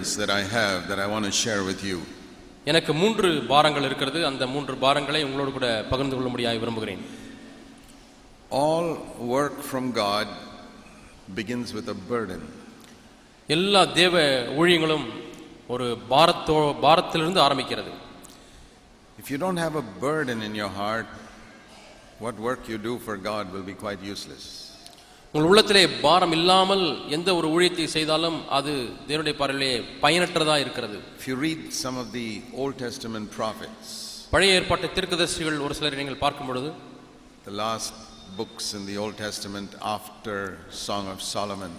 burdens that I have that I want to share with you. எனக்கு மூன்று பாரங்கள் இருக்கிறது அந்த மூன்று பாரங்களை உங்களோடு கூட பகிர்ந்து கொள்ளும்படியாக விரும்புகிறேன் All work from God begins with a burden. எல்லா தேவ ஊழியங்களும் ஒரு பாரத்தோ பாரத்திலிருந்து ஆரம்பிக்கிறது If you don't have a burden in your heart, what work you do for God will be quite useless. உங்கள் உள்ளத்திலே பாரம் இல்லாமல் எந்த ஒரு ஊழியத்தை செய்தாலும் அது தேவனுடைய பார்வையிலே பயனற்றதா இருக்கிறது. If you read some of the Old Testament prophets, பழைய ஏற்பாட்டு தீர்க்கதரிசிகள் ஒரு சிலரை நீங்கள் பார்க்கும் பொழுது the last books in the Old Testament after Song of Solomon,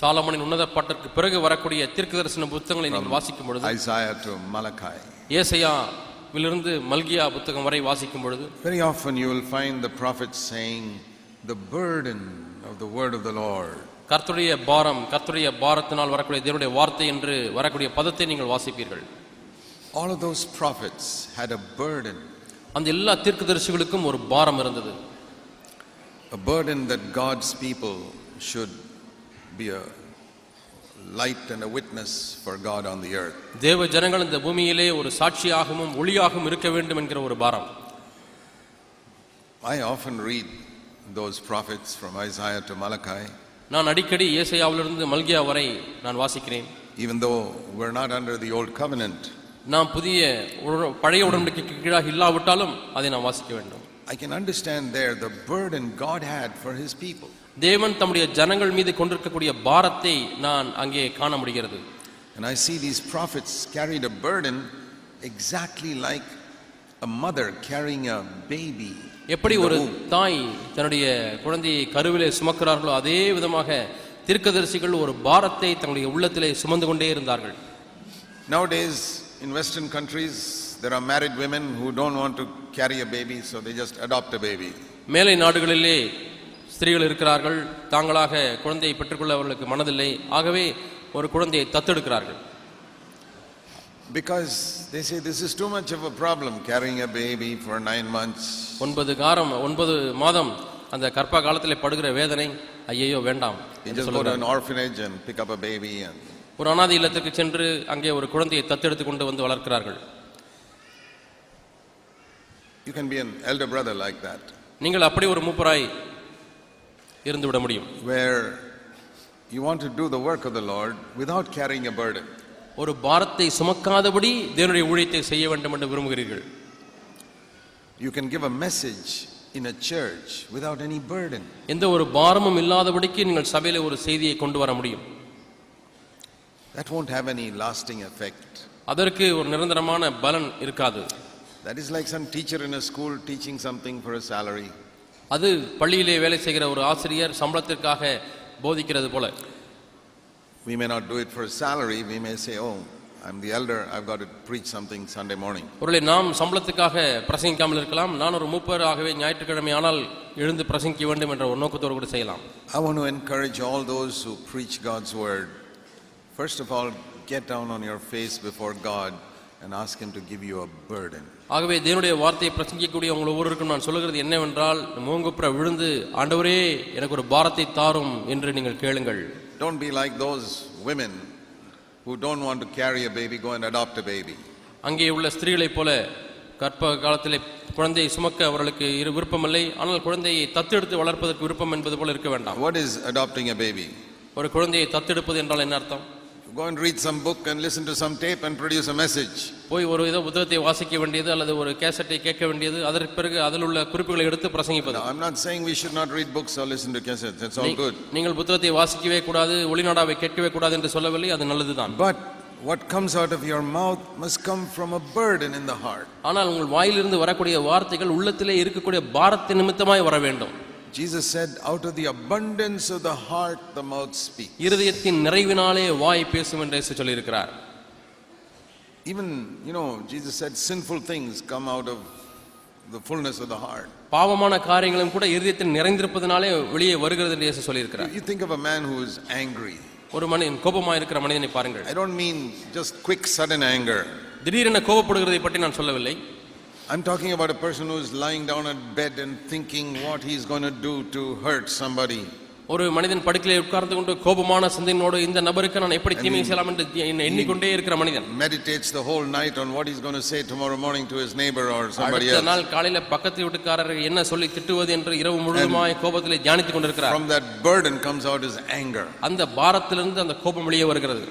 சாலமனின் உன்னத பாட்டிற்கு பிறகு வரக்கூடிய தீர்க்கதரிசன புத்தகங்களை நீங்கள் வாசிக்கும் பொழுது Isaiah to Malachi, ஏசையாவிலிருந்து மல்கியா புத்தகம் வரை வாசிக்கும் பொழுது very often you will find the prophets saying, The burden of the word of the Lord. கர்த்தருடைய பாரம் கர்த்தருடைய பாரத்தினால் வரக்கூடிய தேவனுடைய வார்த்தை என்று வரக்கூடிய பதத்தை நீங்கள் வாசிப்பீர்கள் All of those prophets had a burden, அந்த எல்லா தீர்க்கதரிசிகளுக்கும் ஒரு பாரம் இருந்தது a burden that God's people should be a light and a witness for God on the earth. தேவ ஜனங்கள் இந்த பூமியிலே ஒரு சாட்சியாகவும் ஒளியாகவும் இருக்க வேண்டும் என்கிற ஒரு பாரம் I often read those prophets from Isaiah to Malachi, நான் அடிக்கடி ஏசையாவிலிருந்து மல்கியா வரை நான் வாசிக்கிறேன் even though we're not under the old covenant. நாம் புதிய உட- பழைய உடன்படிக்கைக்கு கீழாக இல்லாவிட்டாலும் அதை நாம் வாசிக்க வேண்டும் I can understand there the burden God had for his people. தேவன் தம்முடைய ஜனங்கள் மீது கொண்டிருக்கக்கூடிய பாரத்தை நான் அங்கே காண முடிகிறது And I see these prophets carried a burden exactly like a mother carrying a baby. எப்படி ஒரு. தாய் தன்னுடைய குழந்தையை கருவிலே சுமக்கிறார்களோ அதே விதமாக தீர்க்கதரிசிகள் ஒரு பாரத்தை தங்களுடைய உள்ளத்திலே சுமந்து கொண்டே இருந்தார்கள் Nowadays, in Western countries, there are married women who don't want to carry a baby, so they just adopt a baby. மேலை நாடுகளிலே ஸ்திரீகள் இருக்கிறார்கள் தாங்களாக குழந்தையை பெற்றுக்கொள்ள அவர்களுக்கு மனதில்லை ஆகவே ஒரு குழந்தையை தத்தெடுக்கிறார்கள் Because they say this is too much of a problem, carrying a baby for nine months. ஒன்பது காரம் ஒன்பது மாதம் அந்த கற்ப காலத்திலே படுகிற வேதனை ஐயையோ வேண்டாம் You என்று just go to சொல்கிறார்கள். an orphanage and pick up a baby and ஒரு அனாதை இல்லத்துக்கு சென்று அங்கே ஒரு குழந்தையை தத்தெடுத்து கொண்டு வந்து வளர்க்கிறார்கள் you can be an elder brother like that, நீங்கள் அப்படி ஒரு மூப்பராய் இருந்து விட முடியும் where you want to do the work of the Lord without carrying a burden. ஒரு பாரத்தை சுமக்காதபடி தேவனுடைய ஊழியத்தை செய்ய வேண்டும் என்று விரும்புகிறீர்கள் You can give a message in a church without any burden. எந்த ஒரு பாரமும் இல்லாதபடிக்கு நீங்கள் சபையில ஒரு செய்தியை கொண்டு வர முடியும் That won't have any lasting effect. அதற்கு ஒரு நிரந்தரமான பலன் இருக்காது That is like some teacher in a school teaching something for a salary. அது பள்ளியிலே வேலை செய்கிற ஒரு ஆசிரியர் சம்பளத்திற்காக போதிக்கிறது போல We may not do it for a salary, we may say, oh, I'm the elder, I've got to preach something Sunday morning. ஒருவேளை நாம் சம்பளத்துக்காக பிரசங்கிக்காமல் இருக்கலாம் நான் ஒரு மூப்பராகவே ஞாயிற்றுக்கிழமை ஆனால் எழுந்து பிரசங்கிக்க வேண்டும் என்ற ஒரு நோக்கத்தோடு கூட செய்யலாம் I want to encourage all those who preach God's word. First of all, get down on your face before God and ask Him to give you a burden. ஆகவே தேவனுடைய வார்த்தையை பிரசங்கிக்கக்கூடிய உங்கள் ஒவ்வொருவருக்கும் நான் சொல்லுகிறது என்னவென்றால் மூங்குப்புற விழுந்து ஆண்டவரே எனக்கு ஒரு பாரத்தை தாரும் என்று நீங்கள் கேளுங்கள் Don't be like those women who don't want to carry a baby, go and adopt a baby. அங்கே உள்ள ஸ்திரீகளைப் போல கற்ப காலத்திலே குழந்தையை சுமக்க அவர்களுக்கு இரு விருப்பமில்லை ஆனால் குழந்தையை தத்தெடுத்து வளர்ப்பதற்கு விருப்பம் என்பது போல இருக்க வேண்டாம் What is adopting a baby? ஒரு குழந்தையை தத்தெடுப்பது என்றால் என்ன அர்த்தம் Go and read some book and listen to some tape and produce a message. போய் ஒரு இதை புத்தகத்தை வாசிக்க வேண்டியது அல்லது ஒரு கேசட்டை கேட்க வேண்டியது அதற்கு பிறகு அதில் உள்ள குறிப்புகளை எடுத்து பிரசங்கிப்பது I'm not saying we should not read books or listen to cassettes, that's all good. நீங்கள் புத்தகத்தை வாசிக்கவே கூடாது ஒளிநாடாவை கேட்கவே கூடாது என்று சொல்லவில்லை அது நல்லதுதான் But what comes out of your mouth must come from a burden in the heart. ஆனால் உங்கள் வாயிலிருந்து வரக்கூடிய வார்த்தைகள் உள்ளத்திலே இருக்கக்கூடிய பாரத்தின் நிமித்தமாய் வர வேண்டும் Jesus said, out of the abundance of the heart, the mouth speaks. இருதயத்தின் நிறைவினாலே வாய் பேசும் என்று இயேசு சொல்லியிருக்கிறார் Even, you know, Jesus said, sinful things come out of the fullness of the heart. பாவமான காரியங்களும் கூட இருதயத்தில் நிறைந்திருப்பதனாலே வெளியே வருகிறது என்று இயேசு சொல்லியிருக்கிறார் You think of a man who is angry. ஒரு மனிதன் கோபமாக இருக்கிற மனிதனை பாருங்கள் I don't mean just quick, sudden anger. திடீரென கோபப்படுகிறதை பற்றி நான் சொல்லவில்லை I'm talking about a person who is lying down at bed and thinking what he's going to do to hurt somebody. ஒரு மனிதன் படுக்கையிலே உட்கார்ந்து கொண்டு கோபமான சிந்தனையோடு இந்த நபருக்கு நான் எப்படி தீமை செய்யலாம் என்று எண்ணி- எண்ணிக்கொண்டே இருக்கிற மனிதன் Meditates the whole night on what he's going to say tomorrow morning to his neighbor or somebody அடுத்த else. நாள் காலையில பக்கத்து வீட்டுக்காரர் என்ன சொல்லி திட்டுவது என்று இரவு முழுவதுமாய் கோபத்திலே தியானித்துக் கொண்டிருக்கிறார் From that burden comes out his anger. அந்த பாரத்திலிருந்து அந்த கோபம் வெளியே வருகிறது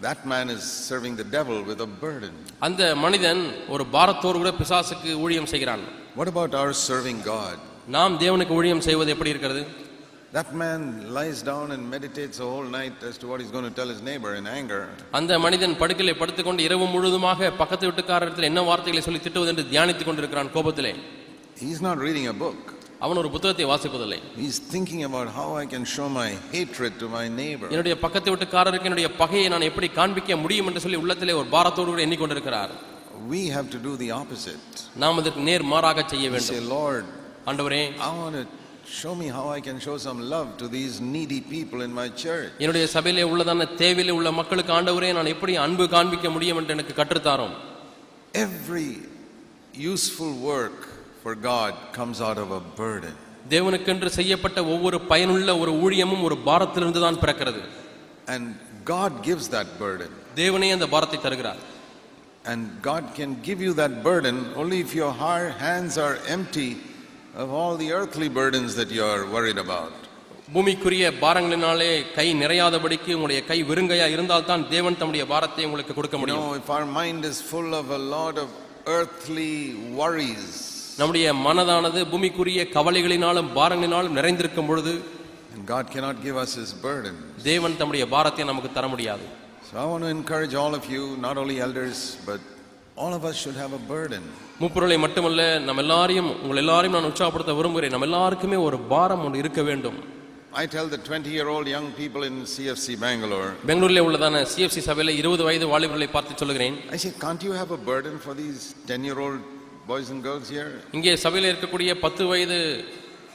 That man is serving the devil with a burden. அந்த மனிதன் ஒரு பாரத்தோடு கூட பிசாசுக்கு ஊழியம் செய்கிறான் What about our serving God? நாம் தேவனுக்கு ஊழியம் செய்வது எப்படி இருக்கிறது That man lies down and meditates the whole night as to what he's going to tell his neighbor in anger. அந்த மனிதன் படுக்கையிலே படுத்துக்கொண்டு இரவு முழுவதுமாக பக்கத்து வீட்டுக்காரத்தில் என்ன வார்த்தைகளை சொல்லி திட்டுவது என்று தியானித்துக் கொண்டிருக்கிறான் கோபத்திலே He's not reading a book. அவன் ஒரு புத்தகத்தை வாசிப்பதில்லை He's thinking about how I can show my hatred to my neighbor. என்னுடைய பக்கத்து வீட்டுக்காரருக்கு என்னுடைய பகையை நான் எப்படி காண்பிக்க முடியும் என்று சொல்லி உள்ளத்திலே ஒரு பாரத்தோடு கூட எண்ணிக்கொண்டிருக்கிறார் We have to do the opposite. நாம் அதற்கு நேர் மாறாக செய்ய We say, வேண்டும் Lord, ஆண்டவரே I want to show me how I can show some love to these needy people in my church. என்னுடைய சபையிலே உள்ளதான தேவையிலே உள்ள மக்களுக்கு ஆண்டவரே நான் எப்படி அன்பு காண்பிக்க முடியும் என்று எனக்கு கற்றுத்தாரோம் Every useful work for God comes out of a burden. தேவனுக்கென்று செய்யப்பட்ட ஒவ்வொரு பயனுள்ள ஒரு ஊழியமும் ஒரு பாரத்திலிருந்து தான் பிறக்கிறது And God gives that burden. தேவனே அந்த பாரத்தை தருகிறார் And God can give you that burden only if your heart, hands are empty of all the earthly burdens that you are worried about. பூமிக்குரிய பாரங்களினாலே கை நிறையாதபடிக்கு உங்களுடைய கை வெறுங்கையா இருந்தால் தான் தேவன் தம்முடைய பாரத்தை உங்களுக்கு கொடுக்க You முடியும் know, if our mind is full of a lot of earthly worries, நம்முடைய மனதானது பூமிக்குரிய கவலைகளினாலும் பாரங்களினாலும் நிறைந்திருக்கும் பொழுது and God cannot give us His burden. தேவன் தம்முடைய பாரத்தை நமக்கு தர முடியாது So I want to encourage all of you, not only elders, but all of us should have a burden. முப்பொருளை மட்டுமல்ல நம்ம எல்லாரையும் உங்கள் எல்லாரையும் நான் உற்சாகப்படுத்த விரும்புகிறேன் நம்ம எல்லாருக்குமே ஒரு பாரம் ஒன்று இருக்க வேண்டும் I tell the 20 year old young people in CFC Bangalore, பெங்களூரில் உள்ளதான சிஎஃப்சி சபையில் இருபது வயது வாலிபர்களை பார்த்து சொல்லுகிறேன் I say, can't you have a burden for these 10 year old boys and girls here? இங்கே சபையில் இருக்கக்கூடிய பத்து வயது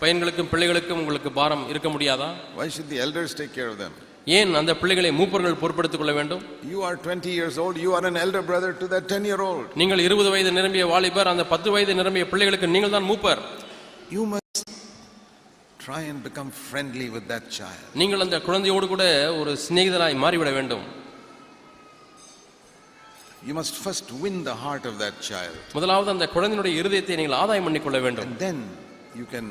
பையன்களுக்கும் பிள்ளைகளுக்கும் உங்களுக்கு பாரம் இருக்க முடியாதா Why should the elders take care of them? ஏன் அந்த பிள்ளைகளை மூப்பர்கள் பொறுப்படுத்திக் கொள்ள வேண்டும் You are 20 years old, you are an elder brother to that 10 year old. நீங்கள் இருபது வயது நிரம்பிய வாலிபர் அந்த பத்து வயது நிரம்பிய பிள்ளைகளுக்கு நீங்கள் தான் மூப்பர் You must try and become friendly with that child. நீங்கள் அந்த குழந்தையோடு கூட ஒரு சிநேகிதராய் மாறிவிட வேண்டும் You must first win the heart of that child, முதலாவது அந்த குழந்தையினுடைய இருதயத்தை நீங்கள் ஆதாயம் பண்ணிக்கொள்ள வேண்டும் and then you can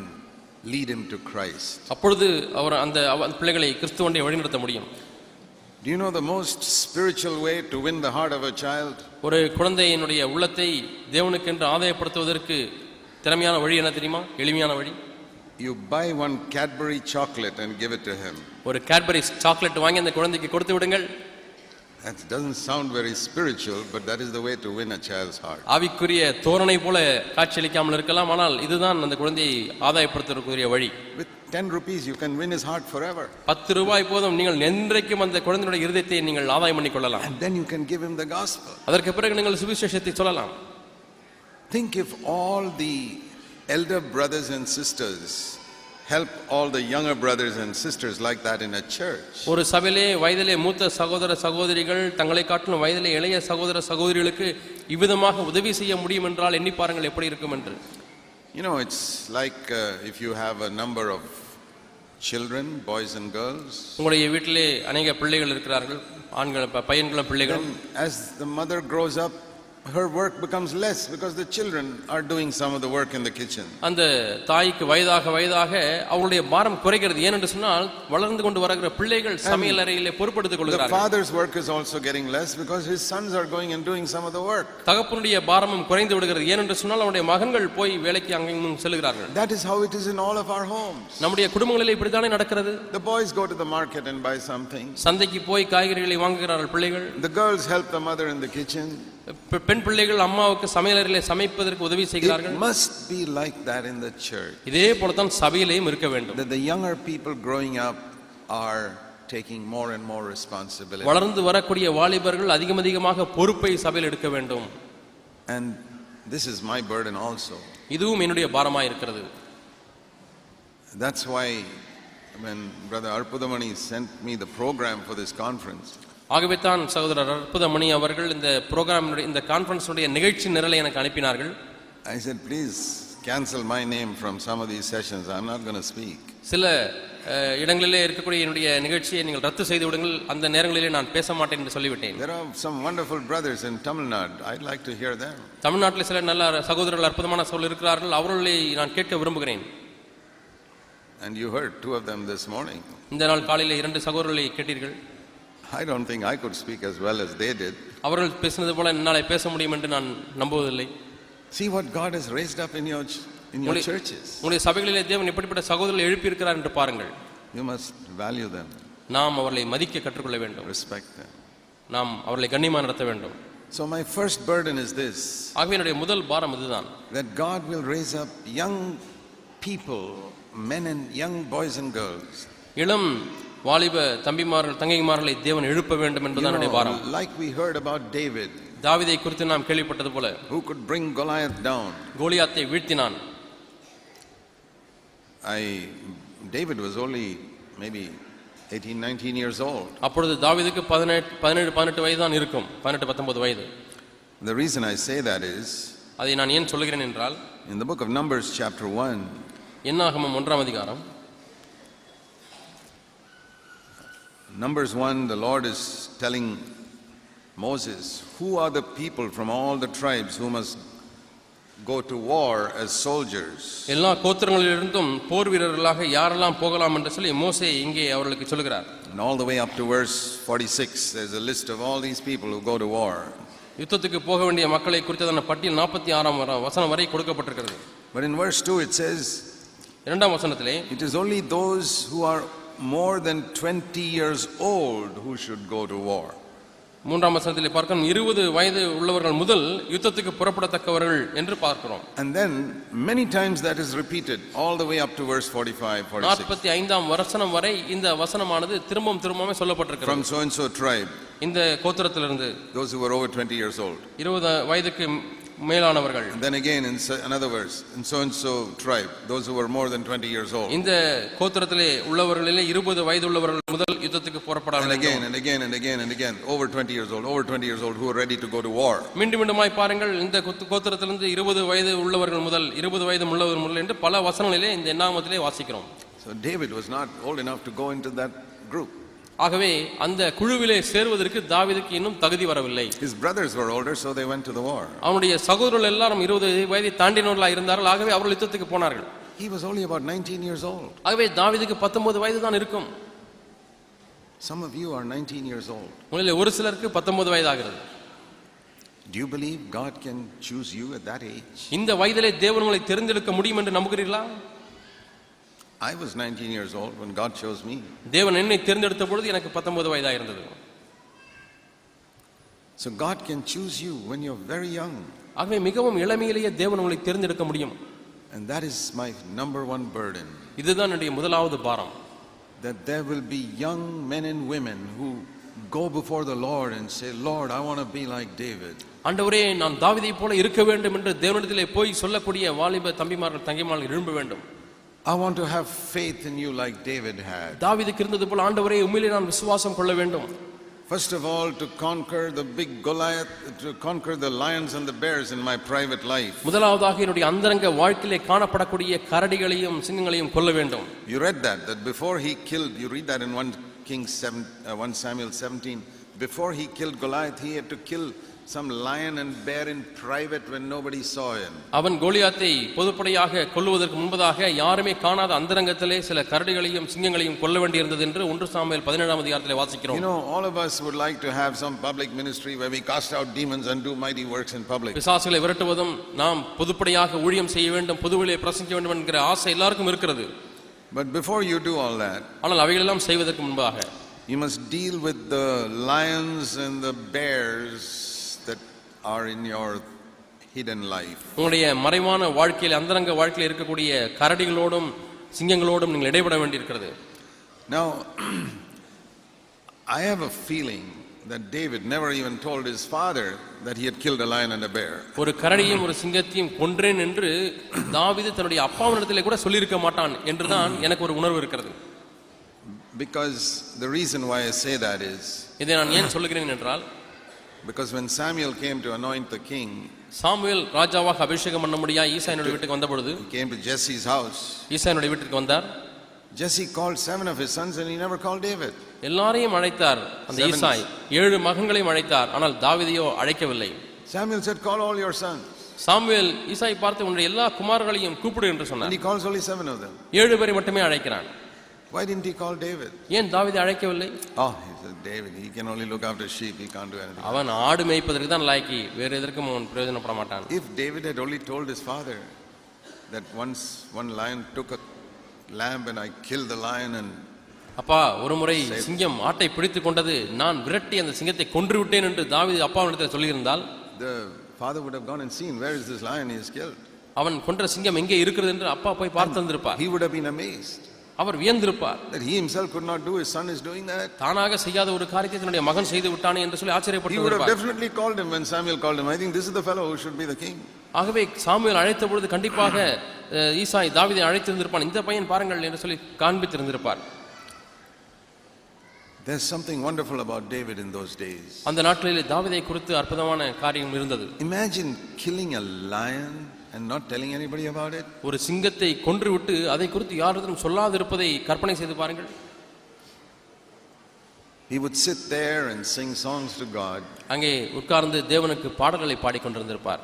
lead him to Christ. அப்பொழுது அவர் அந்த அவ- அந்த பிள்ளைகளை கிறிஸ்துவண்டை வழிநடத்த முடியும் Do you know the most spiritual way to win the heart of a child? ஒரு குழந்தையினுடைய உள்ளத்தை தேவனுக்கென்று ஆதாயப்படுத்துவதற்கு திறமையான வழி என்ன தெரியுமா எளிமையான வழி You buy one Cadbury chocolate and give it to him. ஒரு கேட்பரி சாக்லேட் வாங்கி அந்த குழந்தைக்கு கொடுத்து விடுங்கள் That doesn't sound very spiritual, but that is the way to win a child's heart. ஆவிக்குரிய தோரணை போல காட்சியளிக்காமல் இருக்கலாம் ஆனால் இதுதான் அந்த குழந்தையை ஆதாயப்படுத்துவதற்குரிய வழி With 10 rupees, you can win his heart forever. பத்து ரூபாய் போதும் நீங்கள் என்றைக்கும் அந்த குழந்தையுடைய இருதயத்தை நீங்கள் ஆதாயம் பண்ணிக் கொள்ளலாம் And then you can give him the gospel. அதற்கு பிறகு நீங்கள் சுவிசேஷத்தை சொல்லலாம் Think if all the elder brothers and sisters help all the younger brothers and sisters like that in a church. ஒரு சபையிலே வயதிலே மூத்த சகோதர சகோதரிகள் தங்களை காட்டிலும் வயதிலே இளைய சகோதர சகோதரிகளுக்கு இவ்விதமாக உதவி செய்ய முடியும் என்றால் எண்ணி பாருங்கள் எப்படி இருக்கும் என்று You know, it's like uh, if you have a number of children, boys and girls, உங்களுடைய வீட்டிலே அநேக பிள்ளைகள் இருக்கிறார்கள் ஆண்கள் ப- பையன்களும் பிள்ளைகளும் then as the mother grows up, her work becomes less because the children are doing some of the work in the kitchen. அந்த தாய்க்கு வயதாக வயதாக அவங்களுடைய பாரம் குறைகிறது ஏனென்று சொன்னால் வளர்ந்து கொண்டு வருகிற பிள்ளைகள் சமையல் அறையிலே பொறுப்படுத்திக் The கொள்கிறார்கள் father's work is also getting less because his sons are going and doing some of the work. தகப்பனுடைய பாரமும் குறைந்து விடுகிறது ஏனென்று சொன்னால் அவனுடைய மகன்கள் போய் வேலைக்கு அங்கெங்கும் செல்கிறார்கள் That is how it is in all of our homes. நம்முடைய குடும்பங்களில் இப்படித்தானே நடக்கிறது The boys go to the market and buy something. சந்தைக்கு போய் காய்கறிகளை வாங்குகிறார்கள் பிள்ளைகள் The girls help the mother in the kitchen. பெ- பெண் பிள்ளைகள் அம்மாவுக்கு சமையலறையிலே சமைப்பதற்கு உதவி It செய்கிறார்கள் must be like that in the church. இதே போலத்தான் சபையிலேயும் இருக்க வேண்டும் That the younger people growing up are taking more and more responsibility. வளர்ந்து வரக்கூடிய வாலிபர்கள் அதிகம் அதிகமாக பொறுப்பை சபையில் எடுக்க வேண்டும் And this is my burden also. இதுவும் என்னுடைய பாரமாய் இருக்கிறது That's why when Brother Arpudamani sent me the program for this conference, ஆகவே தான் சகோதரர் அற்புதமணி அவர்கள் இந்த ப்ரோக்ராம் இந்த கான்ஃபரன்ஸுடைய நிகழ்ச்சி நிரலை எனக்கு அனுப்பினார்கள் I said, cancel my name from some of these sessions. I'm not going to speak. சில இடங்களிலே இருக்கக்கூடிய என்னுடைய நிகழ்ச்சியை நீங்கள் ரத்து செய்து விடுங்கள் அந்த நேரங்களிலே நான் பேச மாட்டேன் என்று சொல்லிவிட்டேன் There are some wonderful brothers in Nadu. I'd like to hear them. தமிழ்நாட்டில் சில நல்ல சகோதரர்கள் அற்புதமான சொல் இருக்கிறார்கள் அவர்களை நான் கேட்க விரும்புகிறேன் And you heard two of them this morning. இந்த நாள் காலையில் இரண்டு சகோதரர்களை கேட்டீர்கள் I don't think I could speak as well as they did. அவர்கள் பேசினது போல என்னால் பேச முடியும் என்று நான் நம்புவதில்லை See what God has raised up in your, in your churches. உங்களுடைய சபைகளிலே தேவன் எப்படிப்பட்ட சகோதரர்களை எழுப்பியிருக்கிறார் என்று பாருங்கள் You must value them, நாம் அவர்களை மதிக்க கற்றுக்கொள்ள வேண்டும் respect them. நாம் அவர்களை கண்ணியமாக நடத்த வேண்டும் So, my first burden is this ஆகவே என்னுடைய முதல் பாரம் இதுதான் that God will raise up young people, men and young boys and girls. இளம் வாலிப தம்பிமார்கள் தங்கைமார்களை தேவன் எழுப்ப வேண்டும் என்பதுதான் என்னுடைய பாரம் like we heard about David, தாவீதை குறித்து நாம் கேள்விப்பட்டது போல who could bring Goliath down. கோலியாத்தை வீழ்த்தினான் I, David was only maybe 18, 19 years old. அப்பொழுது தாவீதுக்கு பதினெட்டு பதினேழு பதினெட்டு வயது தான் இருக்கும் பதினெட்டு பத்தொன்பது வயது The reason I say that is அதை நான் ஏன் சொல்லுகிறேன் என்றால் in the book of Numbers, chapter 1, என்னாகமம் ஒன்றாம் அதிகாரம் Numbers 1, the Lord is telling Moses, Who are the people from all the tribes who must go to war as soldiers? எல்லா கோத்திரங்களிலிருந்தும் போர் வீரர்களாக யாரெல்லாம் போகலாம் என்று சொல்லி மோசே இங்கே அவர்களுக்கு சொல்லுகிறார் And all the way up to verse 46, there's a list of all these people who go to war. யுத்தத்துக்கு போக வேண்டிய மக்களை குறித்ததான பட்டியல் நாற்பத்தி ஆறாம் வர- வசனம் வரை கொடுக்கப்பட்டிருக்கிறது But in verse 2, it says, இரண்டாம் வசனத்திலே It is only those who are more than 20 years old who should go to war. மூன்றாம் வசனத்திலே பார்க்கிறோம் இருபது வயது உள்ளவர்கள் முதல் யுத்தத்துக்கு புறப்படத்தக்கவர்கள் என்று பார்க்கிறோம் And then many times that is repeated all the way up to verse 45, 46. நாற்பத்தி ஐந்தாம் வசனம் வரை இந்த வசனமானது திரும்பவும் திரும்பவும் சொல்லப்பட்டிருக்கிறது From so and so tribe, இந்த கோத்திரத்திலிருந்து those who were over 20 years old. இருபது வயதுக்கு மேலானவர்கள் And then again in another verse, in so and so tribe, those who were more than 20 years old. இந்த கோத்திரத்திலே உள்ளவர்களிலே இருபது வயது உள்ளவர்கள் முதல் யுத்தத்துக்கு புறப்பட And வேண்டும் again and again and again and again, over 20 years old, over 20 years old, who are ready to go to war. மீண்டும் மீண்டுமாய் பாருங்கள் இந்த கோத்து- கோத்திரத்திலிருந்து இருபது வயது உள்ளவர்கள் முதல் இருபது வயது உள்ளவர்கள் முதல் என்று பல வசனங்களிலே இந்த எண்ணாமத்திலே வாசிக்கிறோம் So David was not old enough to go into that group. ஆகவே அந்த குழுவிலே சேருவதற்கு தாவீதுக்கு இன்னும் தகுதி வரவில்லை His brothers were older, so they went to the war. அவனுடைய சகோதரர்கள் எல்லாரும் இருபது வயதை தாண்டினவர்களாக இருந்தார்கள் ஆகவே அவர்கள் யுத்தத்துக்கு போனார்கள் He was only about 19 years old. ஆகவே தாவீதுக்கு பத்தொன்பது வயது தான் இருக்கும் Some of you are 19 years old. உங்களில் ஒரு சிலருக்கு பத்தொன்பது வயதாகிறது Do you believe God can choose you at that age? இந்த வயதிலே தேவன் உங்களை தெரிந்தெடுக்க முடியும் என்று நம்புகிறீர்களா I was 19 years old when God chose me. தேவன் என்னை தேர்ந்தெடுத்த பொழுது எனக்கு பத்தொன்பது வயதாக இருந்தது So God can choose you when you're very young. ஆகவே மிகவும் இளமையிலேயே தேவன் உங்களை தேர்ந்தெடுக்க முடியும் And that is my number one burden. இதுதான் என்னுடைய முதலாவது பாரம் That there will be young men and women who go before the Lord and say, Lord, I want to be like David. ஆண்டவரே நான் தாவீதை போல இருக்க வேண்டும் என்று தேவனிடத்திலே போய் சொல்லக்கூடிய வாலிப தம்பிமார்கள் தங்கைமார்கள் எழும்ப வேண்டும் I want to have faith in you like David had. தாவீதுக்கு இருந்தது போல ஆண்டவரே உண்மையிலே நான் விசுவாசம் கொள்ள வேண்டும் First of all, to conquer the big Goliath, to conquer the lions and the bears in my private life. முதலாவதாக என்னுடைய அந்தரங்க வாழ்க்கையிலே காணப்படக்கூடிய கரடிகளையும் சிங்கங்களையும் கொல்ல வேண்டும் You read that, that before he killed, you read that in 1 Kings 7, uh, 1 Samuel 17. Before he killed Goliath, he had to kill some lion and bear in private when nobody saw him. அவன் கோலியாத்தை பொதுப்படையாக கொல்லுவதற்கு முன்பதாக யாருமே காணாத அந்தரங்கத்திலே சில கரடிகளையும் சிங்கங்களையும் கொல்ல வேண்டியிருந்தது என்று ஒன்று சாமுவேல் பதினேழாம் அதிகாரத்திலே You வாசிக்கிறோம் know, all of us would like to have some public ministry where we cast out demons and do mighty works in public. பிசாசுகளை விரட்டுவதும் நாம் பொதுப்படையாக ஊழியம் செய்ய வேண்டும் பொதுவிலே பிரசங்கிக்க வேண்டும் என்கிற ஆசை எல்லாருக்கும் இருக்கிறது But before you do all that, ஆனால் அவைகளெல்லாம் செய்வதற்கு முன்பாக you must deal with the lions and the bears that are in your hidden life. உங்களுடைய மறைவான வாழ்க்கையில் அந்தரங்க வாழ்க்கையில் இருக்கக்கூடிய கரடிகளோடும் சிங்கங்களோடும் நீங்கள் இடைபட வேண்டியிருக்கிறது Now, I have a feeling that David never even told his father that he had killed a lion and a bear. ஒரு கரடியும் ஒரு சிங்கத்தையும் கொன்றேன் என்று தாவீது தன்னுடைய அப்பாவினிடத்திலே கூட சொல்லியிருக்க மாட்டான் என்றுதான் எனக்கு ஒரு உணர்வு இருக்கிறது Because the reason why I say that is இதை நான் ஏன் சொல்லுகிறேன் என்றால் Because when Samuel came to anoint the king, Samuel ராஜாவாக அபிஷேகம் பண்ண முடியா ஈசாயனுடைய வீட்டுக்கு வந்த பொழுது he came to Jesse's house. ஈசாயனுடைய வீட்டிற்கு வந்தார் Jesse called seven of his sons and he never called David. எல்லாரையும் அழைத்தார் அந்த Seven. ஈசாய் ஏழு மகன்களையும் அழைத்தார் ஆனால் தாவீதையோ அழைக்கவில்லை Samuel said, Call all your sons. Samuel ஈசாய் பார்த்து உன்னுடைய எல்லா குமார்களையும் கூப்பிடு என்று And சொன்னார் he calls only seven of them. ஏழு பேரை மட்டுமே அழைக்கிறான் Why didn't he call David? ஏன் தாவீதை அழைக்கவில்லை Oh, he said, David, he can only look after sheep, he can't do anything. அவன் ஆடு மேய்ப்பதற்கு தான் லாய்க்கி வேறு எதற்கும் அவன் பிரயோஜனப்பட மாட்டான் If David had only told his father that once one lion took a lamb and I killed the lion and அப்பா ஒரு முறை சிங்கம் ஆட்டை பிடித்துக் கொண்டது நான் விரட்டி அந்த சிங்கத்தை கொன்று விட்டேன் என்று தாவீது அப்பாவிடத்தில் சொல்லியிருந்தால் the father would have gone and seen where is this lion he has killed. அவன் கொன்ற சிங்கம் எங்கே இருக்கிறது என்று அப்பா போய் பார்த்து வந்திருப்பார் He would have been amazed our வியந்திருப்பார் that he himself could not do, his son is doing that. தானாக செய்யாத ஒரு காரியத்தை தன்னுடைய மகன் செய்து விட்டானே என்று சொல்லி He ஆச்சரியப்பட்டு would have definitely called him when Samuel called him. I think this is the fellow who should be the king. ஆகவே சாமுவேல் அழைத்த பொழுது கண்டிப்பாக ஈசாய் தாவீதை அழைத்திருந்திருப்பான் இந்த பையன் பாருங்கள் என்று சொல்லி காண்பித்திருந்திருப்பார் There's something wonderful about David in those days. அந்த நாட்களிலே தாவீதை குறித்து அற்புதமான காரியம் இருந்தது Imagine killing a lion and not telling anybody about it. ஒரு சிங்கத்தை கொன்று விட்டு அதை குறித்து யாரிடம் சொல்லாதிருப்பதை கற்பனை செய்து பாருங்கள் He would sit there and sing songs to God. அங்கே உட்கார்ந்து தேவனுக்கு பாடல்களை பாடிக்கொண்டிருந்திருப்பார்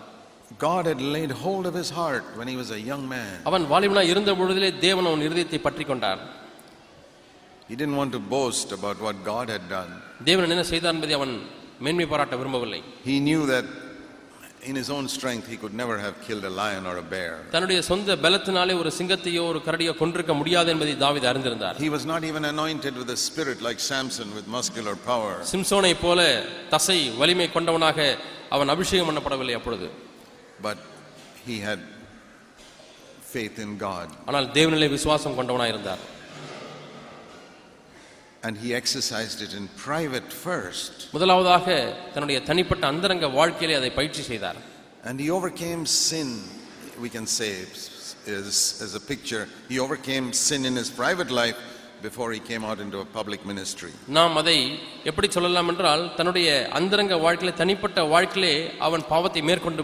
God had laid hold of his heart when he was a young man. அவன் வாலிபனா இருந்த பொழுதிலே தேவன் அவன் இருதயத்தை பற்றி கொண்டார் He didn't want to boast about what God had done. தேவன் என்ன செய்தார் என்பதை அவன் மேன்மை பாராட்ட விரும்பவில்லை He knew that in his own strength he could never have killed a lion or a bear. தன்னுடைய சொந்த பலத்தினாலே ஒரு சிங்கத்தையோ ஒரு கரடியோ கொண்டிருக்க முடியாது என்பதை தாவீது அறிந்திருந்தார் He was not even anointed with a spirit like Samson with muscular power. சிம்சோனை போல தசை வலிமை கொண்டவனாக அவன் அபிஷேகம் பண்ணப்படவில்லை அப்பொழுது But he had faith in God ஆனால் தேவனிலே விசுவாசம் கொண்டவனாக இருந்தார் and he exercised it in private first. முதலாவதாக தன்னுடைய தனிப்பட்ட அந்தரங்க வாழ்க்கையிலே அதை பயிற்சி செய்தார் And he overcame sin, we can say, as, as a picture. He overcame sin in his private life before he came out into a public ministry. நாம் அதை எப்படி சொல்லலாம் என்றால் தன்னுடைய அந்தரங்க வாழ்க்கையிலே தனிப்பட்ட வாழ்க்கையிலே அவன் பாவத்தை மேற்கொண்டு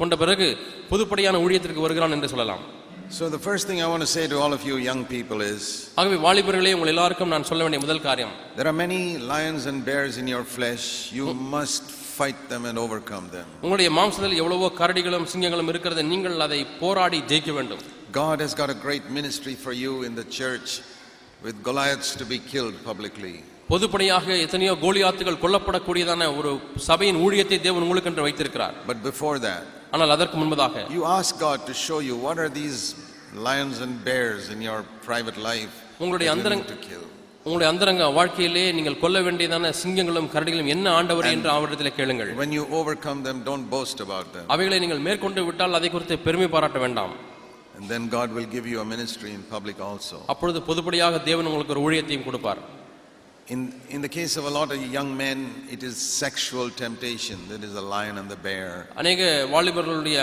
கொண்ட பிறகு பொதுப்படையான ஊழியத்திற்கு வருகிறான் என்று சொல்லலாம் So, the first thing I want to say to all of you young people is ஆகவே வாலிபர்களே உங்கள் எல்லாருக்கும் நான் சொல்ல வேண்டிய முதல் காரியம் there are many lions and bears in your flesh. You must fight them and overcome them. உங்களுடைய மாம்சத்தில் எவ்வளவோ கரடிகளும் சிங்கங்களும் இருக்கிறது நீங்கள் அதை போராடி ஜெயிக்க வேண்டும் God has got a great ministry for you in the church with Goliaths to be killed publicly. பொதுப்படையாக எத்தனையோ கோலியாத்துகள் கொல்லப்படக்கூடியதான ஒரு சபையின் ஊழியத்தை தேவன் உங்களுக்கு என்று வைத்திருக்கிறார் But before that, ஆனால் அதற்கு முன்பதாக you ask God to show you what are these lions and bears in your private life உங்களுடைய that you அந்தரங்க- need to kill. உங்களுடைய அந்தரங்க வாழ்க்கையிலே நீங்கள் கொல்ல வேண்டியதான சிங்கங்களும் கரடிகளும் என்ன ஆண்டவர் என்று அவரிடத்தில் கேளுங்கள் When you overcome them, don't boast about them. அவைகளை நீங்கள் மேற்கொண்டு விட்டால் அதை குறித்து பெருமை பாராட்ட வேண்டாம் And then God will give you a ministry in public also. அப்பொழுது பொதுப்படியாக தேவன் உங்களுக்கு ஒரு ஊழியத்தையும் கொடுப்பார் In, in the case of a lot of young men, it is sexual temptation that is the lion and the bear. அநேக வாலிபர்களுடைய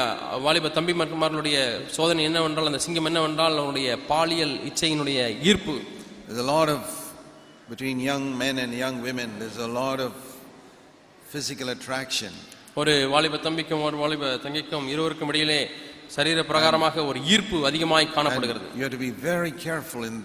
வாலிப தம்பிமார்களுடைய சோதனை என்னவென்றால் அந்த சிங்கம் என்னவென்றால் அவனுடைய பாலியல் இச்சையினுடைய ஈர்ப்பு There's a lot of, between young men and young women, there's a lot of physical attraction. ஒரு வாலிப தம்பிக்கும் ஒரு வாலிப தங்கைக்கும் இருவருக்கும் இடையிலே சரீர பிரகாரமாக ஒரு ஈர்ப்பு அதிகமாய் காணப்படுகிறது you have to be very careful in,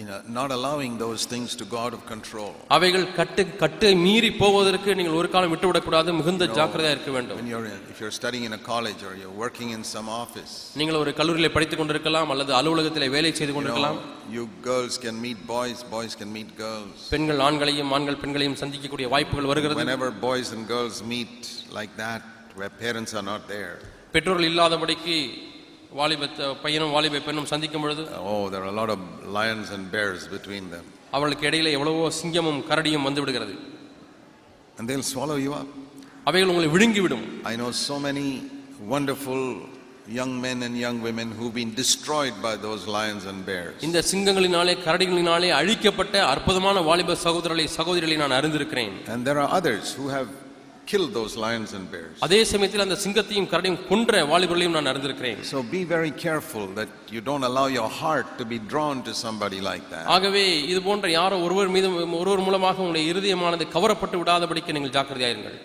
in uh, not allowing those things to go out of control. அவைகள் கட்டு கட்டு மீறி போவதற்கு நீங்கள் ஒரு காலம் விட்டுவிடக்கூடாது மிகுந்த ஜாக்கிரதையா இருக்க வேண்டும் When you're in, if you're studying in a college or you're working in some office, நீங்கள் ஒரு கல்லூரியிலே படித்துக் கொண்டிருக்கலாம் அல்லது அலுவலகத்திலே வேலை செய்து you, கொண்டிருக்கலாம் know, you girls can meet boys, boys can meet girls. பெண்கள் ஆண்களையும் ஆண்கள் பெண்களையும் சந்திக்கக்கூடிய வாய்ப்புகள் வருகிறது Whenever boys and girls meet like that, where parents are not there, பெற்றோர்கள் இல்லாதபடிக்கு வாலிப த- பையனும் வாலிப பெண்ணும் சந்திக்கும் பொழுது oh, there are a lot of lions and bears between them. அவர்களுக்கு இடையில எவ்வளவோ சிங்கமும் கரடியும் வந்து விடுகிறது And they'll swallow you up. அவைகள் உங்களை விழுங்கிவிடும் I know so many wonderful young men and young women who've been destroyed by those lions and bears. இந்த சிங்கங்களினாலே கரடிகளினாலே அழிக்கப்பட்ட அற்புதமான வாலிப சகோதரர்களை சகோதரிகளை நான் அறிந்திருக்கிறேன் And there are others who have killed those lions and bears. அதே சமயத்தில் அந்த சிங்கத்தையும் கரடியும் கொன்ற வாலிபர்களையும் நான் அறிந்திருக்கிறேன் So be very careful that you don't allow your heart to be drawn to somebody like that. ஆகவே இது போன்ற யாரோ ஒருவர் மீது ஒருவர் மூலமாக உங்களுடைய இருதயமானது கவரப்பட்டு விடாதபடிக்கு நீங்கள் ஜாக்கிரதையாயிருங்கள்